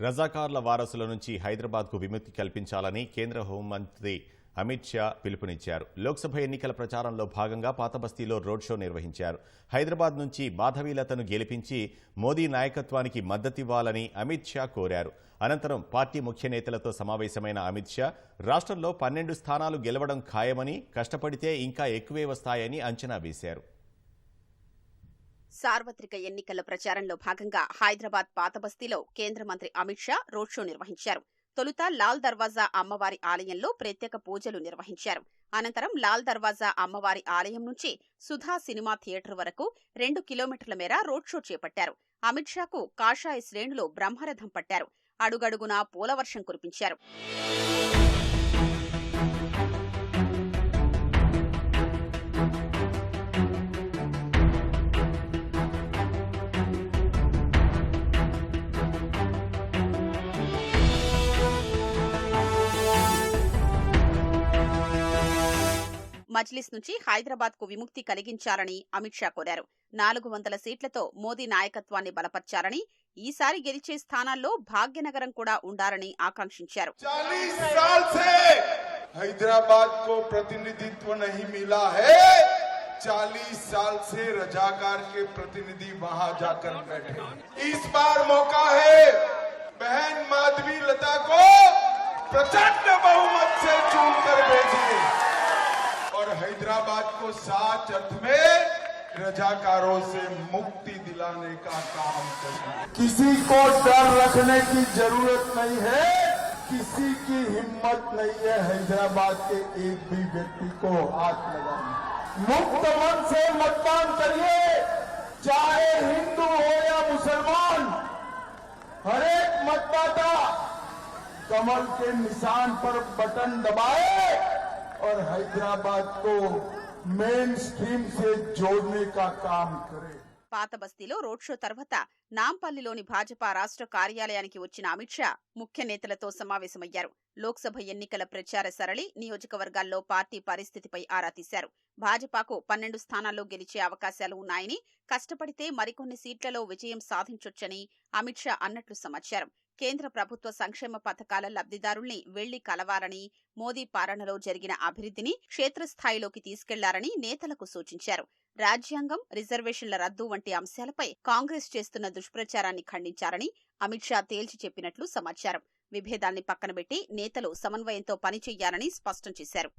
రజాకార్ల వారసుల నుంచి హైదరాబాద్కు విముక్తి కల్పించాలని కేంద్ర హోంమంత్రి అమిత్ షా పిలుపునిచ్చారు. లోక్సభ ఎన్నికల ప్రచారంలో భాగంగా పాతబస్తీలో రోడ్ షో నిర్వహించారు. హైదరాబాద్ నుంచి మాధవీలతను గెలిపించి మోదీ నాయకత్వానికి మద్దతివ్వాలని అమిత్ షా కోరారు. అనంతరం పార్టీ ముఖ్య నేతలతో సమావేశమైన అమిత్ షా రాష్ట్రంలో పన్నెండు స్థానాలు గెలవడం ఖాయమని కష్టపడితే ఇంకా ఎక్కువే వస్తాయని అంచనా వేశారు. సార్వత్రిక ఎన్నికల ప్రచారంలో భాగంగా హైదరాబాద్ పాతబస్తీలో కేంద్ర మంత్రి అమిత్ షా రోడ్ షో నిర్వహించారు. తొలుత లాల్ దర్వాజా అమ్మవారి ఆలయంలో ప్రత్యేక పూజలు నిర్వహించారు. అనంతరం లాల్ దర్వాజా అమ్మవారి ఆలయం నుంచి సుధా సినిమా థియేటర్ వరకు రెండు కిలోమీటర్ల మేర రోడ్ షో చేపట్టారు. అమిత్ షాకు కాషాయ శ్రేణులు బ్రహ్మరథం పట్టారు. అడుగడుగునా పూలవర్షం కురిపించారు. మజ్లిస్ నుంచి హైదరాబాద్ కు విముక్తి కలిగించాలని అమిత్ షా కోరారు నాలుగు వందల సీట్లతో మోదీ నాయకత్వాన్ని బలపర్చారని ఈసారి గెలిచే స్థానాల్లో భాగ్యనగరం కూడా ఉండాలని ఆకాంక్షించారు चालीस साल से हैदराबाद को प्रतिनिधित्व नहीं मिला है चालीस साल से रजाकार के प्रतिनिधि वहां जाकर बैठे इस बार मौका है बहन माधवी लता को प्रचंड बहुमत से चुनकर भेजिए और हैदराबाद को सात अर्थ में रजाकारों से मुक्ति दिलाने का काम करें किसी को डर रखने की ज़रूरत नहीं है, किसी की हिम्मत नहीं है हैदराबाद के एक भी व्यक्ति को हाथ लगाने। मुक्त मन से मतदान करिए, चाहे हिंदू हो या मुसलमान। हर एक मतदाता कमल के निशान पर बटन दबाए और हैदराबाद को मेन स्ट्रीम से जोड़ने का काम करे। పాత బస్తీలో రోడ్ షో తర్వాత నాంపల్లిలోని భాజపా రాష్ట్ర కార్యాలయానికి వచ్చిన అమిత్ షా ముఖ్య నేతలతో సమావేశమయ్యారు. లోక్సభ ఎన్నికల ప్రచార సరళి నియోజకవర్గాల్లో పార్టీ పరిస్థితిపై ఆరా తీశారు. భాజపాకు పన్నెండు స్థానాల్లో గెలిచే అవకాశాలు ఉన్నాయని కష్టపడితే మరికొన్ని సీట్లలో విజయం సాధించొచ్చని అమిత్ షా అన్నట్లు సమాచారం. కేంద్ర ప్రభుత్వ సంక్షేమ పథకాల లబ్ధిదారుల్ని వెళ్ళి కలవాలని మోదీ పాలనలో జరిగిన అభివృద్ధిని క్షేత్రస్థాయిలోకి తీసుకెళ్ళారని నేతలకు సూచించారు. రాజ్యాంగం రిజర్వేషన్ల రద్దు వంటి అంశాలపై కాంగ్రెస్ చేస్తున్న దుష్ప్రచారాన్ని ఖండించారని అమిత్ షా తేల్చి చెప్పినట్లు సమాచారం. విభేదాల్ని పక్కనబెట్టి నేతలు సమన్వయంతో పనిచేయాలని స్పష్టం చేశారు.